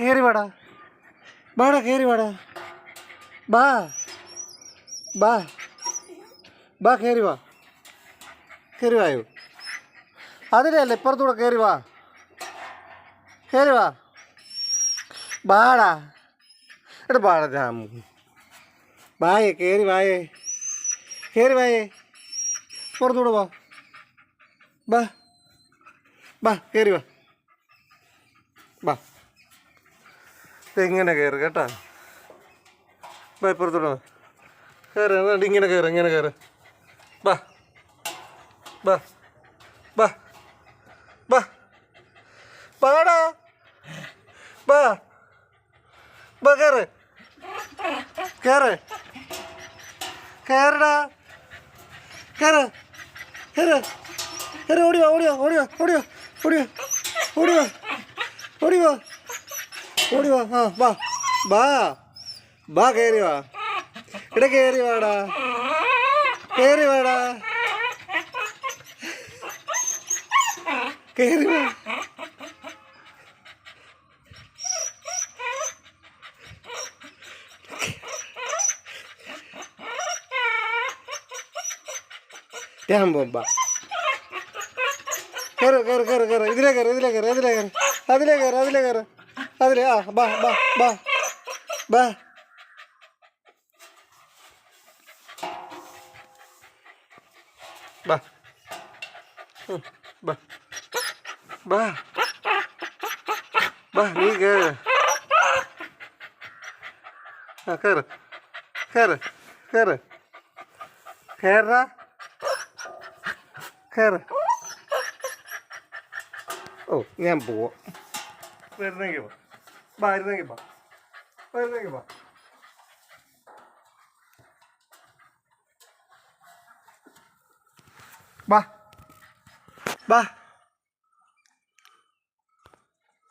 കയറി വാടാ. വാടാ കയറി വാടാ. ബാ ബാ ബാ കയറി വാ. കയറി വായോ അതിലല്ല ഇപ്പുറത്തൂടെ കയറി വാ. കയറി വാ. ബാടാ എടാ ബാടാ ജാമു വായേ കയറി വായേ. കയറി വായേ. പുറത്തൂടെ വാ. ബാ ബാ കയറി വാ. ബാ ഇങ്ങനെ കയറ് കേട്ടാ. ബാ ഇപ്പുറത്തോട്ട് കയറ് എന്നിട്ട് ഇങ്ങനെ കയറ് ഇങ്ങനെ കയറ് ബാ ബാ ബാ ബാ ബാടാ ബാ ബാ കയറ് കയറ് കയറടാ കയറ് കയറ് കയറ് ഓടിയോ ഓടിയോ ഓടിയോ ഓടിയോ ഓടിയോ ഓടിയോ ഓടിയോ ഓടിയോ ആ വാ. വാ. വാ കയറി വാ. ഇട കയറി വാടാ. കയറി വാടാ. കയറി വാ. ഞാൻ പോമ്പാ കയറ് കയറ് കയറ് കയറ് ഇതിലേ കയറ് ഇതിലേ കയറ് ഇതിലേ കയറ് അതിലേ കയറ് അതിലേ കയറ് അതിലേ ആ ബാ ബാ ബാ. ബാ. ബാ. ബാ. ബാ. ബാ നീ കയറ് ആ കയറ് കയറ് കയറ് കയറാ കയറ് ഓ ഞാൻ പോവാം. വരുന്നെങ്കിൽ വരുന്നെങ്കിൽ പാ വരുന്നെങ്കിൽ പാ ബാ ബാ